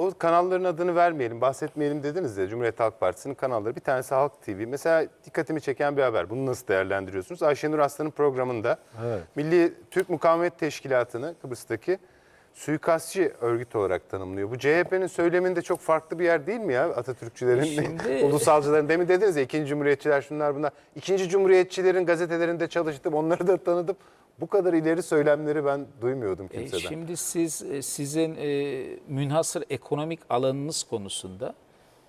o kanalların adını vermeyelim, bahsetmeyelim dediniz ya Cumhuriyet Halk Partisi'nin kanalları. Bir tanesi Halk TV. Mesela dikkatimi çeken bir haber. Bunu nasıl değerlendiriyorsunuz? Ayşenur Aslan'ın programında Evet. Milli Türk Mukavemet Teşkilatı'nı Kıbrıs'taki suikastçı örgüt olarak tanımlıyor. Bu CHP'nin söyleminde çok farklı bir yer değil mi ya Atatürkçülerin, Şimdi- ulusalcıların? Demin dediniz ya ikinci cumhuriyetçiler şunlar bunlar. İkinci cumhuriyetçilerin gazetelerinde çalıştım, onları da tanıdım. Bu kadar ileri söylemleri ben duymuyordum E, kimseden. şimdi siz e, sizin e, münhasır ekonomik alanınız konusunda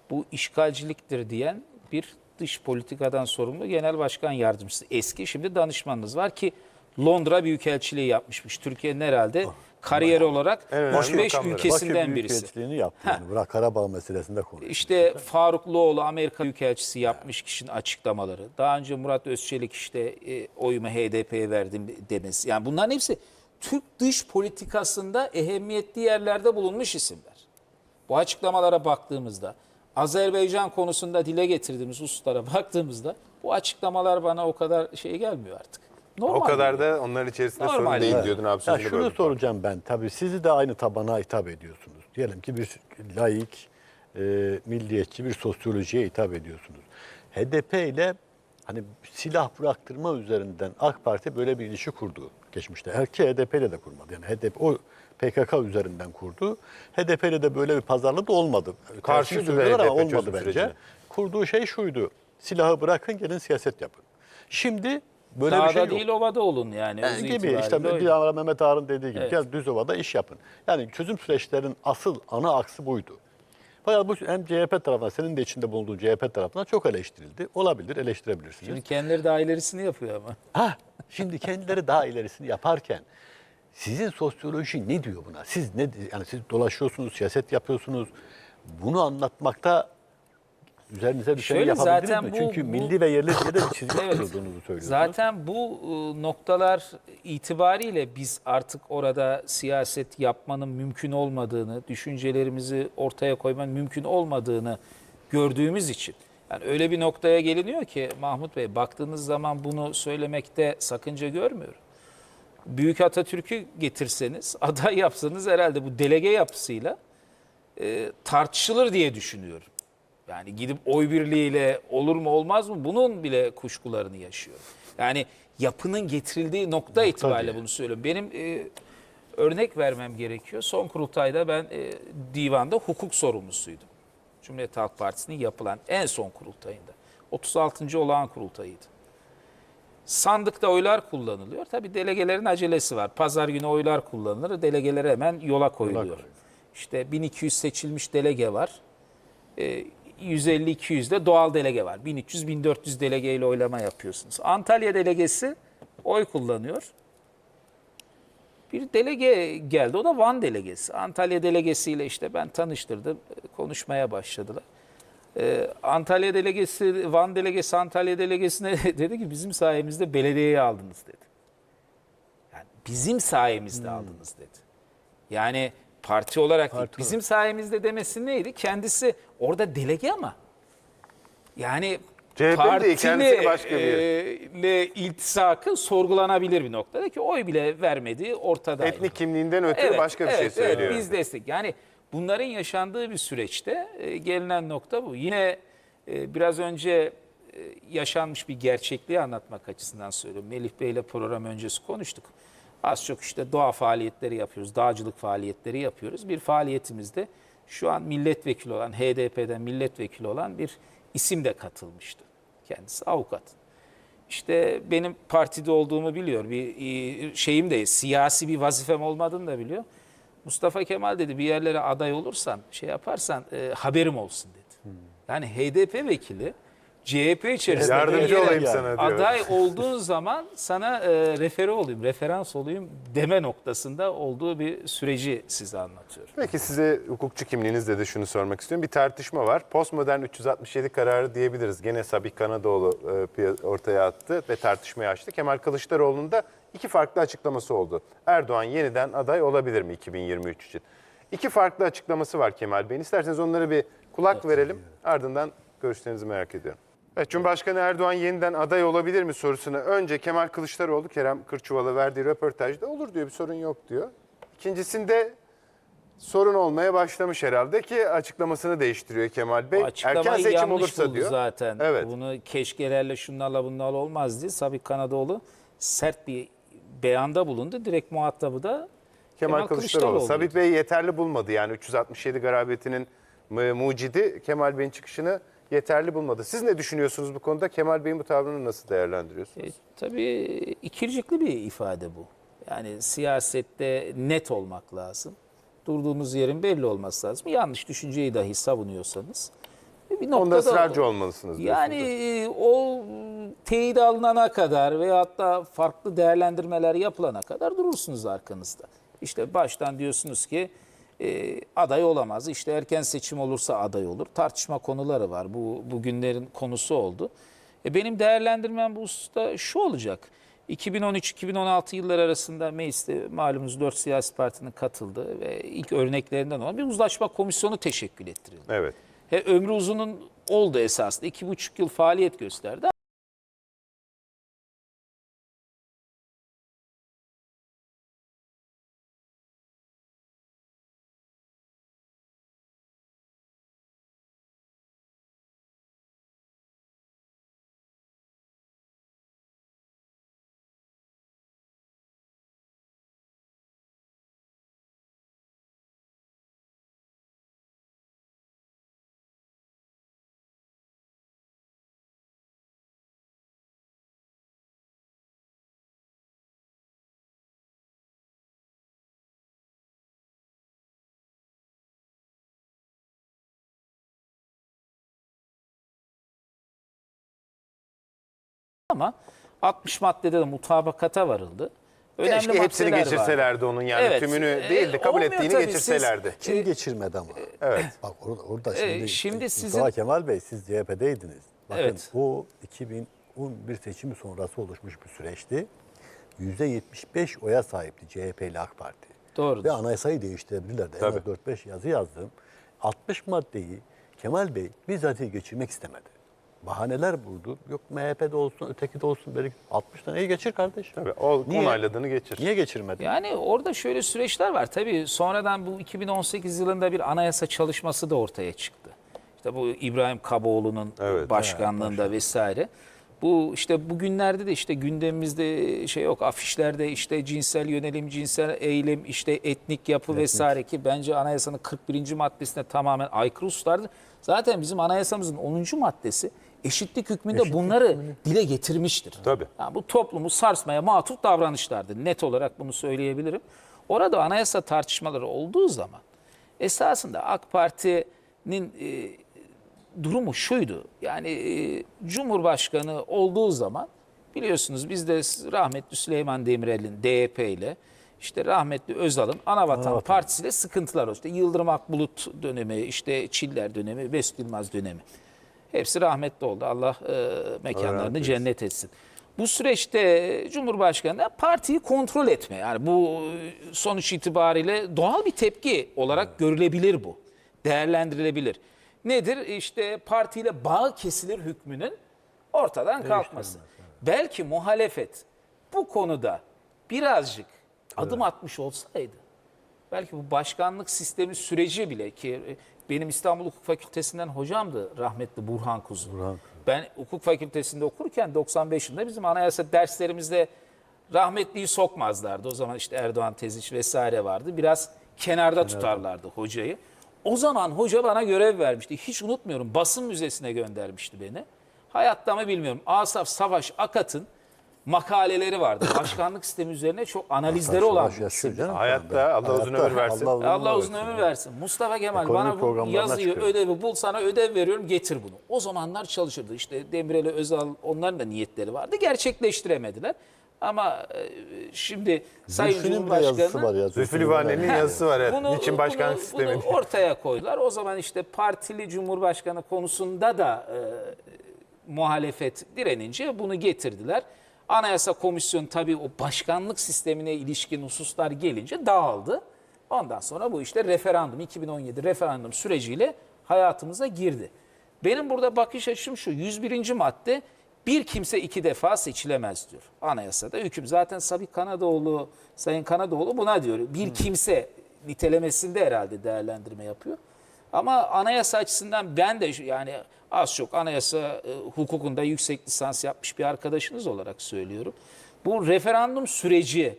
bu işgalciliktir diyen bir dış politikadan sorumlu genel başkan yardımcısı eski şimdi danışmanınız var ki Londra Büyükelçiliği yapmışmış. Türkiye'nin herhalde kariyer olarak 3-5 makamları. ülkesinden Bakü birisi. Büyükelçiliğini yaptı. Yani. Bırak Karabağ meselesinde konuş. İşte Faruk Loğlu Amerika Büyükelçisi yapmış kişinin açıklamaları. Daha önce Murat Özçelik işte e, oyumu HDP'ye verdim demesi. Yani bunların hepsi Türk dış politikasında ehemmiyetli yerlerde bulunmuş isimler. Bu açıklamalara baktığımızda Azerbaycan konusunda dile getirdiğimiz hususlara baktığımızda bu açıklamalar bana o kadar şey gelmiyor artık. Normal O kadar geliyor. da onların içerisinde Normal sorun değil yani. diyordun abi Ya şunu böldüm. soracağım ben. Tabii sizi de aynı tabana hitap ediyorsunuz. Diyelim ki bir laik, e, milliyetçi bir sosyolojiye hitap ediyorsunuz. HDP ile hani silah bıraktırma üzerinden AK Parti böyle bir ilişki kurdu geçmişte. Erkeği HDP ile de kurmadı. Yani HDP o PKK üzerinden kurdu. HDP ile de böyle bir pazarlığı da olmadı. Da söylüyorlar ama olmadı bence. sürecine. Kurduğu şey şuydu. Silahı bırakın gelin siyaset yapın. Şimdi böyle Dağda bir şey yok. değil ovada olun yani. Yani gibi itibariyle işte öyle. bir ara Mehmet Ağar'ın dediği gibi Evet. gel Düzova'da iş yapın. Yani çözüm süreçlerin asıl ana aksı buydu. Fakat bu hem CHP tarafından, senin de içinde bulunduğun CHP tarafından çok eleştirildi. Olabilir, eleştirebilirsiniz. Şimdi kendileri daha ilerisini yapıyor ama. Ha, şimdi kendileri daha ilerisini yaparken sizin sosyoloji ne diyor buna? Siz ne yani siz dolaşıyorsunuz, siyaset yapıyorsunuz. Bunu anlatmakta üzerinize düşeni Şöyle yapabildiniz zaten mi? bu- Çünkü bu- milli ve yerli diye de bir çizgi Evet. kurduğunuzu söylüyorsunuz. Zaten bu e, noktalar itibariyle biz artık orada siyaset yapmanın mümkün olmadığını, düşüncelerimizi ortaya koymanın mümkün olmadığını gördüğümüz için. Yani öyle bir noktaya geliniyor ki Mahmut Bey baktığınız zaman bunu söylemekte sakınca görmüyorum. Büyük Atatürk'ü getirseniz, aday yapsanız herhalde bu delege yapısıyla e, tartışılır diye düşünüyorum. Yani gidip oy birliğiyle olur mu olmaz mı bunun bile kuşkularını yaşıyor. Yani yapının getirildiği nokta, itibariyle diye. bunu söylüyorum. Benim e, örnek vermem gerekiyor. Son kurultayda ben e, divanda hukuk sorumlusuydum. Cumhuriyet Halk Partisi'nin yapılan en son kurultayında. 36. olağan kurultayıydı. Sandıkta oylar kullanılıyor. Tabii delegelerin acelesi var. Pazar günü oylar kullanılır. Delegeler hemen yola koyuluyor. koyuluyor. İşte 1200 seçilmiş delege var. Ee, 150-200 de doğal delege var. 1300-1400 delegeyle oylama yapıyorsunuz. Antalya delegesi oy kullanıyor. Bir delege geldi. O da Van delegesi. Antalya delegesiyle işte ben tanıştırdım. Konuşmaya başladılar. Ee, Antalya delegesi, Van delegesi Antalya delegesine dedi ki bizim sayemizde belediyeyi aldınız dedi. Yani bizim sayemizde aldınız dedi. Yani parti olarak değil, Parti bizim sayemizde demesi neydi? Kendisi orada delege ama yani CHP'li değil, kendisi başka bir yer. e, iltisakı sorgulanabilir bir noktada ki oy bile vermediği ortada. Etnik kimliğinden ötürü başka bir şey evet, söylüyor. Evet, biz destek. Yani bunların yaşandığı bir süreçte e, gelinen nokta bu. Yine e, biraz önce e, yaşanmış bir gerçekliği anlatmak açısından söylüyorum. Melih Bey ile program öncesi konuştuk. Az çok işte doğa faaliyetleri yapıyoruz, dağcılık faaliyetleri yapıyoruz. Bir faaliyetimizde şu an milletvekili olan, HDP'den milletvekili olan bir isim de katılmıştı. Kendisi avukat. İşte benim partide olduğumu biliyor. Bir e, şeyim de siyasi bir vazifem olmadığını da biliyor. Mustafa Kemal dedi bir yerlere aday olursan, şey yaparsan e, haberim olsun dedi. Yani HDP vekili CHP içerisinde Yardımcı yere olayım sana diyor. aday olduğun zaman sana e, refere olayım, referans olayım deme noktasında olduğu bir süreci size anlatıyorum. Peki size hukukçu kimliğinizle de şunu sormak istiyorum. Bir tartışma var. Postmodern 367 kararı diyebiliriz. Gene Sabih Kanadoğlu e, ortaya attı ve tartışmayı açtı. Kemal Kılıçdaroğlu'nun da iki farklı açıklaması oldu. Erdoğan yeniden aday olabilir mi 2023 için? İki farklı açıklaması var Kemal Bey'in. İsterseniz onlara bir kulak verelim. Ardından görüşlerinizi merak ediyorum. Evet, Cumhurbaşkanı Erdoğan yeniden aday olabilir mi sorusuna önce Kemal Kılıçdaroğlu Kerem Kırçuval'a verdiği röportajda olur diyor bir sorun yok diyor. İkincisinde sorun olmaya başlamış herhalde ki açıklamasını değiştiriyor Kemal Bey. Erken seçim olursa diyor. zaten. Evet. Bunu keşkelerle şunlarla bunlarla olmaz diye Sabit Kanadoğlu sert bir beyanda bulundu. Direkt muhatabı da Kemal Kılıçdaroğlu. Kılıçdaroğlu'ydu. Sabit Bey yeterli bulmadı. Yani 367 garabetinin mu- mucidi Kemal Bey'in çıkışını yeterli bulmadı. Siz ne düşünüyorsunuz bu konuda? Kemal Bey'in bu tavrını nasıl değerlendiriyorsunuz? E, tabii ikircikli bir ifade bu. Yani siyasette net olmak lazım. Durduğunuz yerin belli olması lazım. Yanlış düşünceyi dahi savunuyorsanız bir Onda noktada ısrarcı olmalısınız. Yani e, o teyit alınana kadar veya hatta farklı değerlendirmeler yapılana kadar durursunuz arkanızda. İşte baştan diyorsunuz ki e, aday olamaz. İşte erken seçim olursa aday olur. Tartışma konuları var. Bu bugünlerin konusu oldu. E, benim değerlendirmem bu hususta şu olacak. 2013-2016 yıllar arasında mecliste malumunuz 4 siyasi partinin katıldığı ve ilk örneklerinden olan bir uzlaşma komisyonu teşekkül ettirildi. Evet. He, ömrü uzunun oldu esasında. iki buçuk yıl faaliyet gösterdi. Ama 60 maddede de mutabakata varıldı. Önemli Keşke hepsini maddeler geçirselerdi onun yani Evet, tümünü e, değil de kabul olmuyor ettiğini tabii. geçirselerdi. Kim geçirmedi ama? Evet. Bak orada, orada E, şimdi, şimdi Mustafa sizin- Kemal Bey siz CHP'deydiniz. Bakın Evet. bu 2011 seçimi sonrası oluşmuş bir süreçti. %75 oya sahipti CHP ile AK Parti. Doğrudur. Ve anayasayı değiştirebilirlerdi. En Tabii. az 4-5 yazı yazdım. 60 maddeyi Kemal Bey bizzatihi geçirmek istemedi. Bahaneler buldu. Yok MHP'de olsun, öteki de olsun. Belki 60 taneyi geçir kardeş. Tabii. O Niye? onayladığını geçir. Niye geçirmedi? Yani orada şöyle süreçler var. Tabii sonradan bu 2018 yılında bir anayasa çalışması da ortaya çıktı. İşte bu İbrahim Kaboğlu'nun Evet. başkanlığında vesaire. Bu işte bugünlerde de işte gündemimizde şey yok afişlerde işte cinsel yönelim, cinsel eğilim, işte etnik yapı vesaire ki bence anayasanın 41. maddesine tamamen aykırı hususlardı. Zaten bizim anayasamızın 10. maddesi eşitlik hükmünde bunları dile getirmiştir. Tabii. Yani bu toplumu sarsmaya matuf davranışlardı. Net olarak bunu söyleyebilirim. Orada anayasa tartışmaları olduğu zaman esasında AK Parti'nin e, durumu şuydu. Yani e, Cumhurbaşkanı olduğu zaman biliyorsunuz biz de rahmetli Süleyman Demirel'in DYP ile işte rahmetli Özal'ın Anavatan, Anavatan. Partisi ile sıkıntılar oldu. İşte Yıldırım Akbulut dönemi, işte Çiller dönemi, Mesut Yılmaz dönemi. Hepsi rahmetli oldu. Allah e, mekanlarını eylesin. cennet etsin. Bu süreçte Cumhurbaşkanı da partiyi kontrol etme. Yani bu e, sonuç itibariyle doğal bir tepki olarak görülebilir bu. Değerlendirilebilir. Nedir? İşte partiyle bağ kesilir hükmünün ortadan kalkması. Belki muhalefet bu konuda birazcık adım atmış olsaydı belki bu başkanlık sistemi süreci bile ki e, benim İstanbul Hukuk Fakültesinden hocamdı rahmetli Burhan Kuzu. Burhan. Ben hukuk fakültesinde okurken 95 yılında bizim anayasa derslerimizde rahmetliyi sokmazlardı. O zaman işte Erdoğan Teziç vesaire vardı. Biraz kenarda tutarlardı hocayı. O zaman hoca bana görev vermişti. Hiç unutmuyorum. Basın müzesine göndermişti beni. Hayatta mı bilmiyorum. Asaf Savaş Akat'ın makaleleri vardı. Başkanlık sistemi üzerine çok analizleri olan bir canım. Hayatta, Allah uzun ömür versin. Allah uzun ömür versin. Mustafa Kemal Ekonomi bana bu yazıyı, çıkıyor. ödevi bul sana ödev veriyorum getir bunu. O zamanlar çalışırdı. İşte Demirel, Özal onların da niyetleri vardı. Gerçekleştiremediler. Ama e, şimdi Sayın Cumhurbaşkanı ya. Zülfü Livaneli'nin yazısı var. Evet. Niçin başkanlık bunu, sistemi? bunu ortaya koydular. O zaman işte partili cumhurbaşkanı konusunda da e, muhalefet direnince bunu getirdiler. Anayasa Komisyonu tabii o başkanlık sistemine ilişkin hususlar gelince dağıldı. Ondan sonra bu işte referandum 2017 referandum süreciyle hayatımıza girdi. Benim burada bakış açım şu 101. madde bir kimse iki defa seçilemez diyor anayasada. Hüküm zaten Sabih Kanadoğlu, Sayın Kanadoğlu buna diyor. Bir kimse nitelemesinde herhalde değerlendirme yapıyor. Ama anayasa açısından ben de yani az çok anayasa e, hukukunda yüksek lisans yapmış bir arkadaşınız olarak söylüyorum. Bu referandum süreci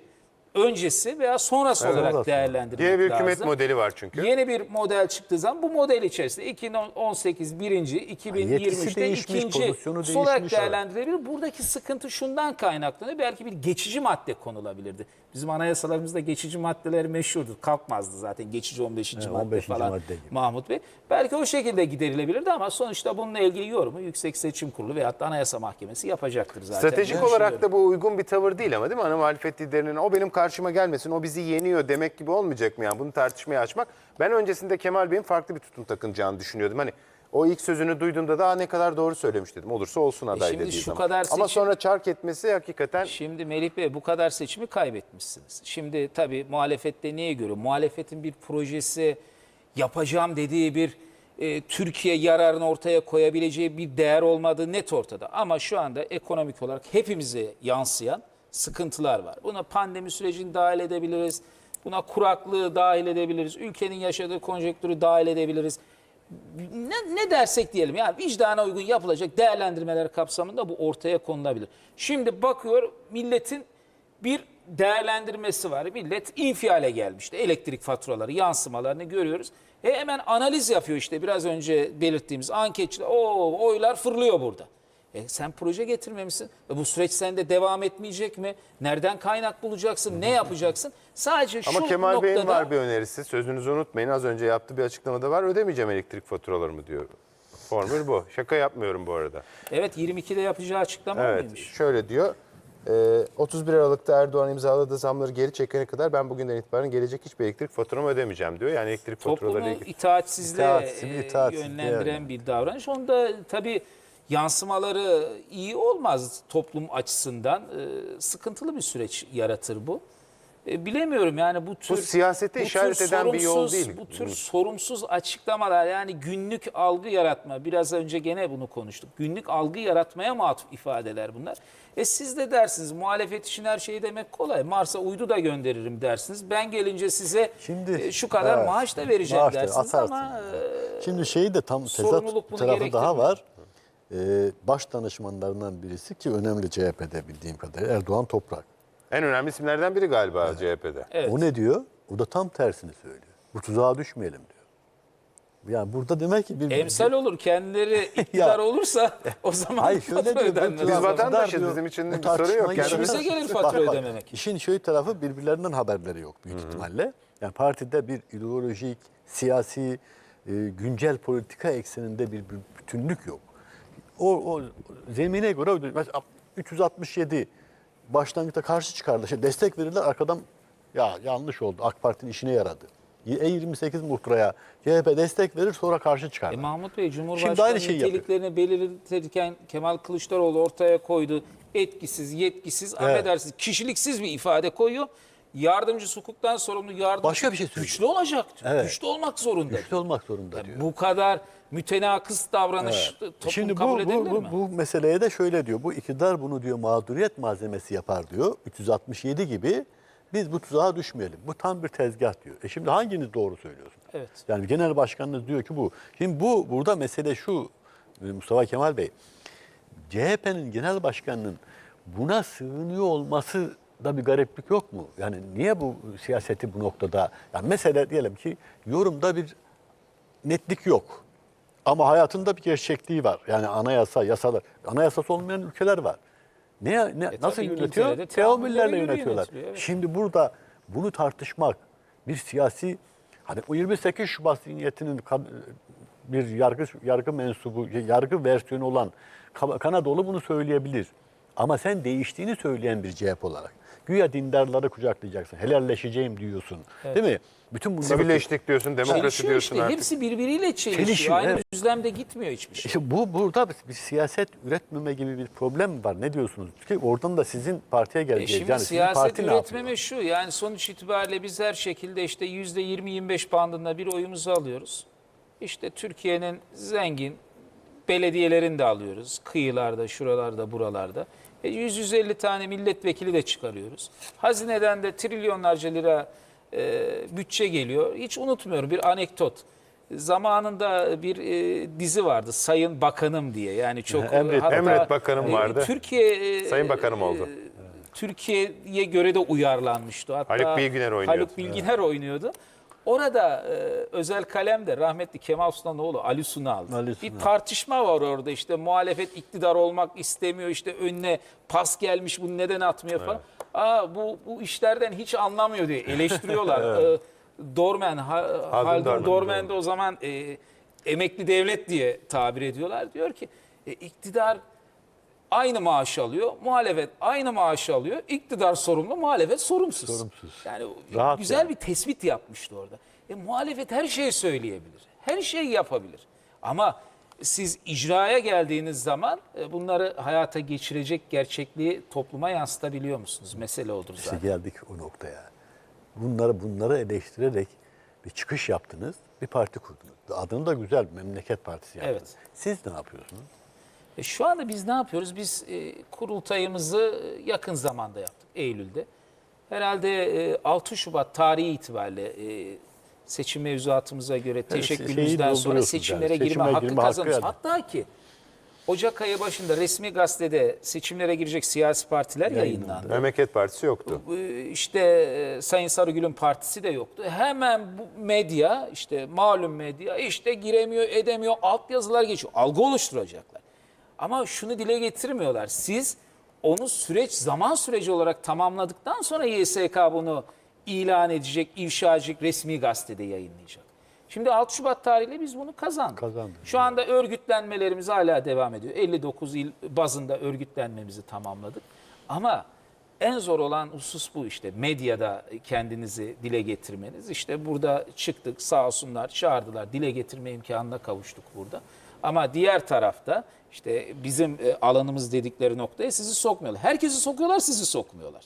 öncesi veya sonrası olarak sonrası. değerlendirmek Diye bir hükümet lazım. modeli var çünkü. Yeni bir model çıktığı zaman bu model içerisinde 2018 birinci, yetkisi 2023'te değişmiş, ikinci pozisyonu olarak evet. değerlendirilebilir. Buradaki sıkıntı şundan kaynaklanıyor. Belki bir geçici madde konulabilirdi. Bizim anayasalarımızda geçici maddeler meşhurdur. Kalkmazdı zaten geçici 15. madde 15. falan madde gibi. Mahmut Bey. Belki o şekilde giderilebilirdi ama sonuçta bununla ilgili yorumu Yüksek Seçim Kurulu veyahut da Anayasa Mahkemesi yapacaktır zaten. Stratejik Ben olarak da bu uygun bir tavır değil ama değil mi? Ana muhalefet liderinin o benim karşıma gelmesin, o bizi yeniyor demek gibi olmayacak mı yani? Bunu tartışmaya açmak. Ben öncesinde Kemal Bey'in farklı bir tutum takınacağını düşünüyordum. Hani o ilk sözünü duyduğumda da "Aa, ne kadar doğru söylemiş dedim. Olursa olsun aday şimdi dediği şu zaman. kadar Ama seçim- sonra çark etmesi hakikaten Şimdi Melih Bey bu kadar seçimi kaybetmişsiniz. Şimdi tabii muhalefette neye göre? Muhalefetin bir projesi yapacağım dediği bir e, Türkiye yararını ortaya koyabileceği bir değer olmadığı net ortada. Ama şu anda ekonomik olarak hepimize yansıyan sıkıntılar var. Buna pandemi sürecini dahil edebiliriz. Buna kuraklığı dahil edebiliriz. Ülkenin yaşadığı konjonktürü dahil edebiliriz ne, ne dersek diyelim yani vicdana uygun yapılacak değerlendirmeler kapsamında bu ortaya konulabilir. Şimdi bakıyor milletin bir değerlendirmesi var. Millet infiale gelmişti. Elektrik faturaları, yansımalarını görüyoruz. E hemen analiz yapıyor işte biraz önce belirttiğimiz anketçiler. O oylar fırlıyor burada. E sen proje getirmemişsin. E bu süreç sende devam etmeyecek mi? Nereden kaynak bulacaksın? Ne yapacaksın? Sadece şu ama Kemal Bey'in noktada... var bir önerisi. Sözünüzü unutmayın. Az önce yaptığı bir açıklamada var. Ödemeyeceğim elektrik faturalarımı diyor. Formül bu. Şaka yapmıyorum bu arada. Evet 22'de yapacağı açıklama Evet, mıymış? şöyle diyor. e, 31 Aralık'ta Erdoğan imzaladığı zamları geri çekene kadar ben bugünden itibaren gelecek hiçbir elektrik faturamı ödemeyeceğim diyor. Yani elektrik faturaları Toplumu itaatsizliğe İtaatsizlik, e, itaatsizliğe yönlendiren yani. bir davranış. Onda tabii yansımaları iyi olmaz toplum açısından. E, sıkıntılı bir süreç yaratır bu. E, bilemiyorum yani bu tür siyasete bu işaret tür eden bir yol değil. Bu tür sorumsuz açıklamalar yani günlük algı yaratma. Biraz önce gene bunu konuştuk. Günlük algı yaratmaya matuf ifadeler bunlar. E siz de dersiniz muhalefet için her şeyi demek kolay. Mars'a uydu da gönderirim dersiniz. Ben gelince size Şimdi e, şu kadar evet, maaş da vereceğim maaş dersiniz atarsın. ama e, Şimdi şeyi de tam tezat tarafı daha var. Ee, baş danışmanlarından birisi ki önemli CHP'de bildiğim kadarıyla Erdoğan Toprak. En önemli isimlerden biri galiba CHP'de. Evet. O ne diyor? O da tam tersini söylüyor. Bu tuzağa düşmeyelim diyor. Yani burada demek ki bir emsal olur kendileri iktidar olursa o zaman Hayır şöyle fatura diyor. ödenmez. Biz tuzağa vatandaşız, diyor, bizim için bu bir sorun yok. tartışmayı Kendimiz- İşimize gelir fatura ödememek. İşin şöyle tarafı birbirlerinden haberleri yok büyük ihtimalle. Yani partide bir ideolojik, siyasi, e, güncel politika ekseninde bir, bir bütünlük yok. O, o zemine göre mesela 367 başlangıçta karşı çıkardı. Şey, destek verirler arkadan ya yanlış oldu. AK Parti'nin işine yaradı. E28 muhtıraya CHP destek verir sonra karşı çıkar. E Mahmut Bey Cumhurbaşkanı yapıyor. niteliklerini belirtirken Kemal Kılıçdaroğlu ortaya koydu. Etkisiz, yetkisiz, affedersiniz kişiliksiz bir ifade koyuyor. Yardımcı hukuktan sorumlu yardımcı Başka bir şey güçlü olacak. diyor. Evet. Güçlü olmak zorunda. Güçlü olmak zorunda diyor. Bu kadar mütenakıs davranış toplum Şimdi kabul bu, bu, bu, mi? bu meseleye de şöyle diyor. Bu iktidar bunu diyor mağduriyet malzemesi yapar diyor. 367 gibi biz bu tuzağa düşmeyelim. Bu tam bir tezgah diyor. E şimdi hanginiz doğru söylüyorsunuz? Evet. Yani genel başkanınız diyor ki bu. Şimdi bu burada mesele şu e, Mustafa Kemal Bey. CHP'nin genel başkanının buna sığınıyor olması da bir gariplik yok mu? Yani niye bu siyaseti bu noktada? Yani mesela diyelim ki yorumda bir netlik yok. Ama hayatında bir gerçekliği var. Yani anayasa, yasalar. Anayasası olmayan ülkeler var. Ne, ne nasıl tabii yönetiyor? Teamüllerle yönetiyorlar. yönetiliyor, evet. Şimdi burada bunu tartışmak bir siyasi hani o 28 Şubat zihniyetinin bir yargı yargı mensubu, yargı versiyonu olan Ka- Kanadalı bunu söyleyebilir. Ama sen değiştiğini söyleyen bir CHP olarak. Güya dindarları kucaklayacaksın. Helalleşeceğim diyorsun. Değil mi? Bütün bunları Sivilleştik diyorsun, demokrasi Çelişiyor diyorsun işte. artık. Hepsi birbiriyle çelişiyor. Çelişiyor, Aynı evet. düzlemde gitmiyor hiçbir şey. İşte bu burada bir, siyaset üretmeme gibi bir problem var. Ne diyorsunuz? Ki oradan da sizin partiye E geleceğiz. şimdi yani sizin siyaset parti üretmeme şu yani sonuç itibariyle biz her şekilde işte yüzde 20-25 bandında bir oyumuzu alıyoruz. İşte Türkiye'nin zengin belediyelerini de alıyoruz. Kıyılarda, şuralarda, buralarda. E 100-150 tane milletvekili de çıkarıyoruz. Hazineden de trilyonlarca lira e, bütçe geliyor. Hiç unutmuyorum bir anekdot. Zamanında bir e, dizi vardı Sayın Bakanım diye. Yani çok Emret- hatta, Emret Bakanım e, Vardı. Türkiye e, Sayın Bakanım oldu. Türkiye'ye göre de uyarlanmıştı. Hatta Haluk Bilginer oynuyordu. Haluk Bilginer oynuyordu. Orada e, özel kalemde rahmetli Kemal Sunaloğlu Ali Sunal. Ali Bir Sunal. tartışma var orada işte muhalefet iktidar olmak istemiyor işte önüne pas gelmiş bunu neden atmıyor falan. Aa bu bu işlerden hiç anlamıyor diye eleştiriyorlar. E, Dormen, ha, Haldun Dormen de o zaman e, emekli devlet diye tabir ediyorlar. Diyor ki e, iktidar aynı maaş alıyor. Muhalefet aynı maaş alıyor. İktidar sorumlu, muhalefet sorumsuz. Sorumsuz. Yani Rahat güzel yani. bir tespit yapmıştı orada. E, muhalefet her şeyi söyleyebilir. Her şeyi yapabilir. Ama siz icraya geldiğiniz zaman e, bunları hayata geçirecek gerçekliği topluma yansıtabiliyor musunuz? Mesele odur İşte zaten. geldik o noktaya. Bunları bunları eleştirerek bir çıkış yaptınız, bir parti kurdunuz. Adını da güzel Memleket Partisi yaptınız. Evet. Siz ne yapıyorsunuz? E, Şu anda biz ne yapıyoruz? Biz e, kurultayımızı e, yakın zamanda yaptık, Eylül'de. Herhalde e, 6 Şubat tarihi itibariyle e, seçim mevzuatımıza göre şeyi teşekkülümüzden sonra dolduruyorsunuz seçimlere yani. girme Seçime hakkı girme hakkı kazanırız. yani. Hatta ki Ocak ayı başında resmi gazetede seçimlere girecek siyasi partiler yayınlandı. Memleket Partisi yoktu. İşte e, Sayın Sarıgül'ün partisi de yoktu. Hemen bu medya işte malum medya işte giremiyor edemiyor altyazılar geçiyor. Algı oluşturacaklar. Ama şunu dile getirmiyorlar. Siz onu süreç zaman süreci olarak tamamladıktan sonra YSK bunu ilan edecek, ifşa edecek, resmi gazetede yayınlayacak. Şimdi 6 Şubat tarihiyle biz bunu kazandık. Kazandık. Şu anda örgütlenmelerimiz hala devam ediyor. 59 il bazında örgütlenmemizi tamamladık. Ama en zor olan husus bu işte. Medyada kendinizi dile getirmeniz. İşte burada çıktık sağ olsunlar çağırdılar. Dile getirme imkanına kavuştuk burada. Ama diğer tarafta işte bizim e, alanımız dedikleri noktaya sizi sokmuyorlar. Herkesi sokuyorlar sizi sokmuyorlar.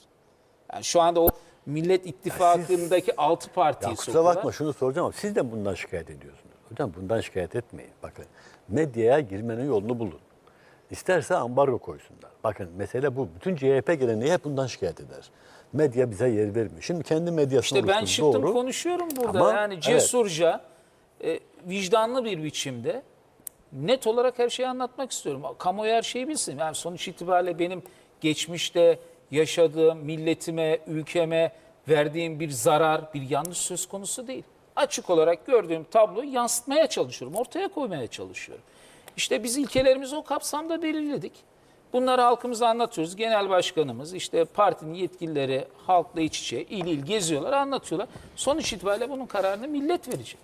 Yani şu anda o Millet İttifakı'ndaki altı partiyi Ya kusura bakma şunu soracağım ama siz de bundan şikayet ediyorsunuz. Hocam bundan şikayet etmeyin. Bakın medyaya girmenin yolunu bulun. İsterse ambargo koysunlar. Bakın mesele bu. Bütün CHP geleneği hep bundan şikayet eder. Medya bize yer vermiyor. Şimdi kendi medyasını İşte ben çıktım doğru. konuşuyorum burada. Ama yani evet. cesurca, e, vicdanlı bir biçimde net olarak her şeyi anlatmak istiyorum. Kamuoyu her şeyi bilsin. Yani sonuç itibariyle benim geçmişte yaşadığım milletime, ülkeme verdiğim bir zarar, bir yanlış söz konusu değil. Açık olarak gördüğüm tabloyu yansıtmaya çalışıyorum, ortaya koymaya çalışıyorum. İşte biz ilkelerimizi o kapsamda belirledik. Bunları halkımıza anlatıyoruz. Genel başkanımız, işte partinin yetkilileri halkla iç içe, il il geziyorlar, anlatıyorlar. Sonuç itibariyle bunun kararını millet verecek.